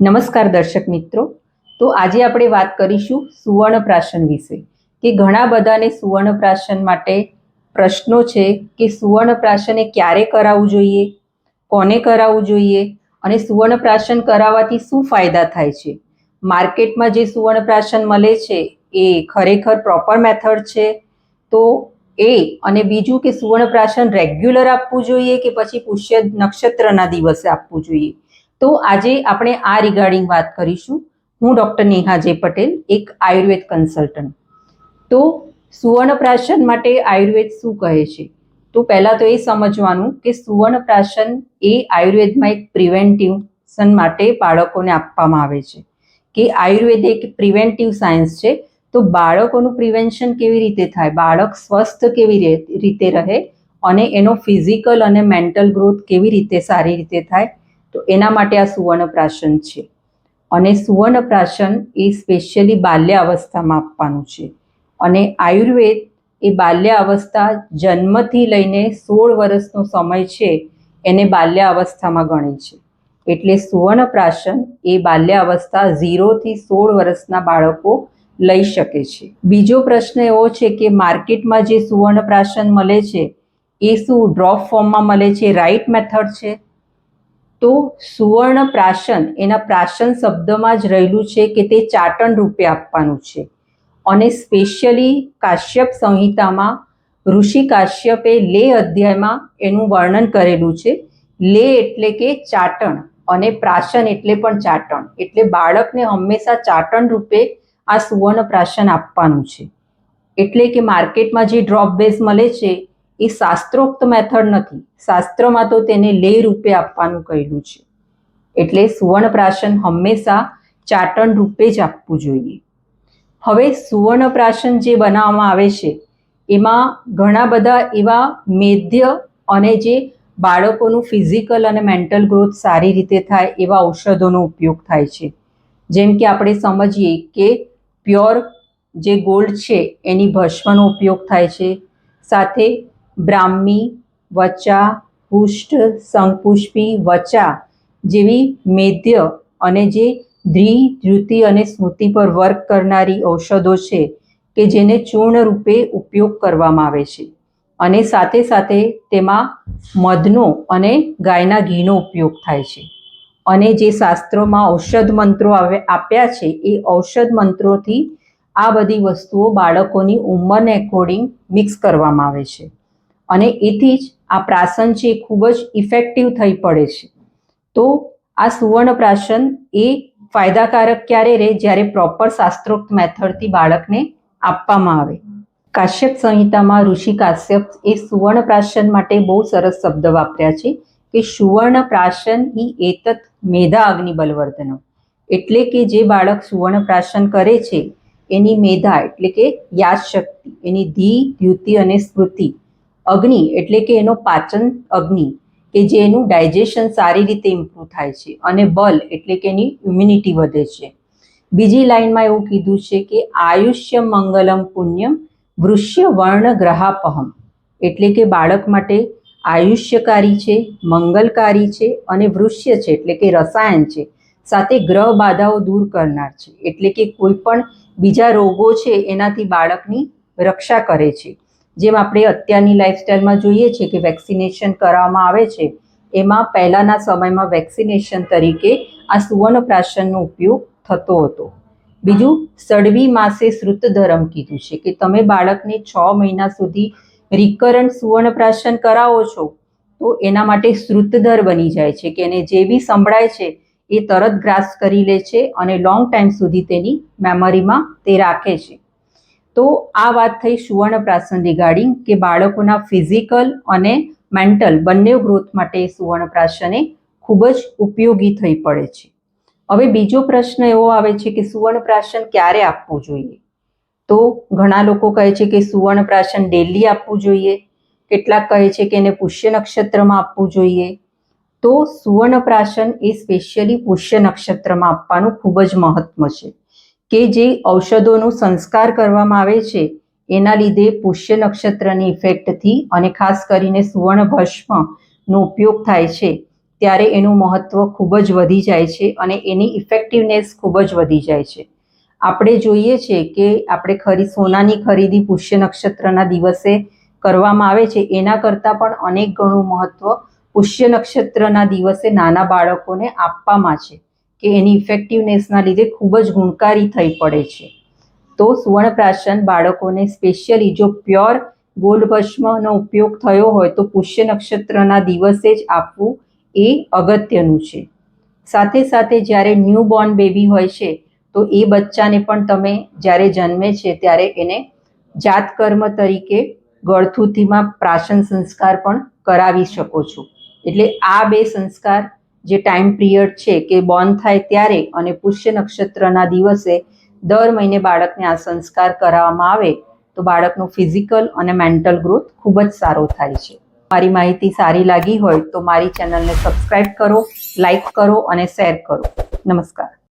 નમસ્કાર દર્શક મિત્રો. તો આજે આપણે વાત કરીશું સુવર્ણપ્રાશન વિશે, કે ઘણા બધાને સુવર્ણપ્રાશન માટે પ્રશ્નો છે કે સુવર્ણ પ્રાશને ક્યારે કરાવવું જોઈએ, કોને કરાવવું જોઈએ, અને સુવર્ણપ્રાશન કરાવવાથી શું ફાયદા થાય છે? માર્કેટમાં જે સુવર્ણપ્રાશન મળે છે, એ ખરેખર પ્રોપર મેથડ છે? તો એ અને બીજું કે સુવર્ણપ્રાશન રેગ્યુલર આપવું જોઈએ કે પછી પુષ્ય નક્ષત્રના દિવસે આપવું જોઈએ? તો આજે આપણે આ રિગાર્ડિંગ વાત કરીશું. હું ડૉક્ટર નેહા જે પટેલ, એક આયુર્વેદ કન્સલ્ટન્ટ તો સુવર્ણપ્રાશન માટે આયુર્વેદ શું કહે છે? તો પહેલાં તો એ સમજવાનું કે સુવર્ણપ્રાશન એ આયુર્વેદમાં એક પ્રિવેન્ટિવશન માટે બાળકોને આપવામાં આવે છે. કે આયુર્વેદ એક પ્રિવેન્ટિવ સાયન્સ છે. તો બાળકોનું પ્રિવેન્શન કેવી રીતે થાય? બાળક સ્વસ્થ કેવી રીતે રહે? અને એનો ફિઝિકલ અને મેન્ટલ ગ્રોથ કેવી રીતે સારી રીતે થાય? તો એના માટે આ સુવર્ણપ્રાશન છે. અને સુવર્ણપ્રાશન એ સ્પેશિયલી બાલ્ય અવસ્થામાં આપવાનું છે. અને આયુર્વેદ એ બાલ્ય અવસ્થા જન્મથી લઈને સોળ વર્ષનો સમય છે એને બાલ્ય અવસ્થામાં ગણે છે. એટલે સુવર્ણપ્રાશન એ બાલ્ય અવસ્થા ઝીરોથી સોળ વર્ષના બાળકો લઈ શકે છે. બીજો પ્રશ્ન એવો છે કે માર્કેટમાં જે સુવર્ણપ્રાશન મળે છે, એ શું ડ્રોપ ફોર્મમાં મળે છે? રાઈટ મેથડ છે? તો સુવર્ણ પ્રાશન એના પ્રાશન શબ્દમાં જ રહેલું છે કે તે ચાટણ રૂપે આપવાનું છે. અને સ્પેશિયલી કાશ્યપ સંહિતામાં ઋષિ કાશ્યપે લે અધ્યાયમાં એનું વર્ણન કરેલું છે. લે એટલે કે ચાટણ અને પ્રાશન એટલે પણ ચાટણ. એટલે બાળકને હંમેશા ચાટણ રૂપે આ સુવર્ણ પ્રાશન આપવાનું છે. એટલે કે માર્કેટમાં જે ડ્રોપ બેઝ મળે છે એ શાસ્ત્રોક્ત મેથડ નથી. શાસ્ત્રમાં તો તેને લે રૂપે આપવાનું કહેલું છે. એટલે સુવર્ણપ્રાશન હંમેશા ચાટણ રૂપે જ આપવું જોઈએ. હવે સુવર્ણપ્રાશન જે બનાવવામાં આવે છે, એમાં ઘણા બધા એવા મેધ્ય અને જે બાળકોનું ફિઝિકલ અને મેન્ટલ ગ્રોથ સારી રીતે થાય એવા ઔષધોનો ઉપયોગ થાય છે. જેમ કે આપણે સમજીએ કે પ્યોર જે ગોલ્ડ છે, એની ભસ્મનો ઉપયોગ થાય છે. સાથે બ્રાહ્મી, વચા, પુષ્ટ, સંપુષ્પી, વચા જેવી મેદ્ય અને જે ધ્રી ધ્રુતિ અને સ્મૃતિ પર વર્ક કરનારી ઔષધો છે કે જેને ચૂર્ણ રૂપે ઉપયોગ કરવામાં આવે છે. અને સાથે સાથે તેમાં મધનો અને ગાયના ઘીનો ઉપયોગ થાય છે. અને જે શાસ્ત્રોમાં ઔષધ મંત્રો આપ્યા છે, એ ઔષધ મંત્રોથી આ બધી વસ્તુઓ બાળકોની ઉંમરને એકોર્ડિંગ મિક્સ કરવામાં આવે છે. અને એથી જ આ પ્રાસન છે એ ખૂબ જ ઇફેક્ટિવ થઈ પડે છે. તો આ સુવર્ણ પ્રાસન એ ફાયદાકારક ક્યારે રહે? જ્યારે પ્રોપર શાસ્ત્રોક્ત મેથડથી બાળકને આપવામાં આવે. કાશ્યપ સંહિતામાં ઋષિ કાશ્યપ એ સુવર્ણ પ્રાશન માટે બહુ સરસ શબ્દ વાપર્યા છે કે સુવર્ણ પ્રાશન ઈ એતત મેધા અગ્નિ બલવર્ધનમ. એટલે કે જે બાળક સુવર્ણ પ્રાશન કરે છે, એની મેધા એટલે કે યાદશક્તિ, એની ધી, દ્યુતિ અને સ્મૃતિ અગ્નિ, એટલે કે એનો પાચન અગ્નિ, કે જે એનું ડાયજેશન સારી રીતે ઇમ્પ્રૂવ થાય છે અને બલ એટલે કે એની ઇમ્યુનિટી વધે છે. બીજી લાઈનમાં એવું કીધું છે કે આયુષ્ય મંગલમ પુણ્યમ વૃષ્ય વર્ણ ગ્રહાપહમ એટલે કે બાળક માટે આયુષ્યકારી છે, મંગલકારી છે અને વૃષ્ય છે, એટલે કે રસાયણ છે. સાથે ગ્રહ બાધાઓ દૂર કરનાર છે, એટલે કે કોઈ પણ બીજા રોગો છે, એનાથી બાળકની રક્ષા કરે છે. જેમ આપણે અત્યારની લાઈફસ્ટાઈલમાં જોઈએ છીએ કે વેક્સિનેશન કરાવવામાં આવે છે, એમાં પહેલાંના સમયમાં વેક્સિનેશન તરીકે આ સુવર્ણપ્રાશનનો ઉપયોગ થતો હતો. બીજું, સડવી માસે શ્રુતધરમ કીધું છે કે તમે બાળકને છ મહિના સુધી રિકરન્ટ સુવર્ણપ્રાશન કરાવો છો, તો એના માટે શ્રુતધર બની જાય છે કે એને જે બી સંભળાય છે એ તરત ગ્રાસ કરી લે છે અને લોંગ ટાઈમ સુધી તેની મેમરીમાં તે રાખે છે. તો આ વાત થઈ સુવર્ણપ્રાશન રિગાર્ડિંગ કે બાળકોના ફિઝિકલ અને મેન્ટલ બંને ગ્રોથ માટે સુવર્ણ પ્રાસને ખૂબ જ ઉપયોગી થઈ પડે છે. હવે બીજો પ્રશ્ન એવો આવે છે કે સુવર્ણપ્રાશન ક્યારે આપવું જોઈએ? તો ઘણા લોકો કહે છે કે સુવર્ણપ્રાશન ડેલી આપવું જોઈએ. કેટલાક કહે છે કે એને પુષ્ય નક્ષત્રમાં આપવું જોઈએ. તો સુવર્ણપ્રાશન એ સ્પેશિયલી પુષ્ય નક્ષત્રમાં આપવાનું ખૂબ જ મહત્વ છે. કે જે ઔષધોનો સંસ્કાર કરવામાં આવે છે, એના લીધે પુષ્ય નક્ષત્રની ઇફેક્ટથી અને ખાસ કરીને સુવર્ણ ભસ્મનો ઉપયોગ થાય છે, ત્યારે એનું મહત્ત્વ ખૂબ જ વધી જાય છે અને એની ઇફેક્ટિવનેસ ખૂબ જ વધી જાય છે. આપણે જોઈએ છે કે આપણે ખરી, સોનાની ખરીદી પુષ્ય નક્ષત્રના દિવસે કરવામાં આવે છે, એના કરતાં પણ અનેક ગણું મહત્ત્વ પુષ્ય નક્ષત્રના દિવસે નાના બાળકોને આપવામાં છે. કે એની ઇફેક્ટિવનેસના લીધે ખૂબ જ ગુણકારી થઈ પડે છે. તો સુવર્ણપ્રાશન બાળકોને સ્પેશિયલી જો પ્યોર ગોલ્ડ ભસ્મનો ઉપયોગ થયો હોય તો પુષ્ય નક્ષત્રના દિવસે જ આપવું એ અગત્યનું છે. સાથે સાથે જ્યારે ન્યૂ બોર્ન બેબી હોય છે, તો એ બચ્ચાને પણ તમે જ્યારે જન્મે છે ત્યારે એને જાતકર્મ તરીકે ગળથુથીમાં પ્રાશન સંસ્કાર પણ કરાવી શકો છો. એટલે આ બે સંસ્કાર જે ટાઈમ પિરિયડ છે કે બોર્ન થાય ત્યારે અને પુષ્ય નક્ષત્રના દિવસે દર મહિને બાળકને આ સંસ્કાર કરાવવામાં આવે, તો બાળકનું ફિઝિકલ અને મેન્ટલ ગ્રોથ ખૂબ જ સારો થાય છે. મારી માહિતી સારી લાગી હોય તો મારી ચેનલને સબસ્ક્રાઈબ કરો લાઈક કરો અને શેર કરો. નમસ્કાર.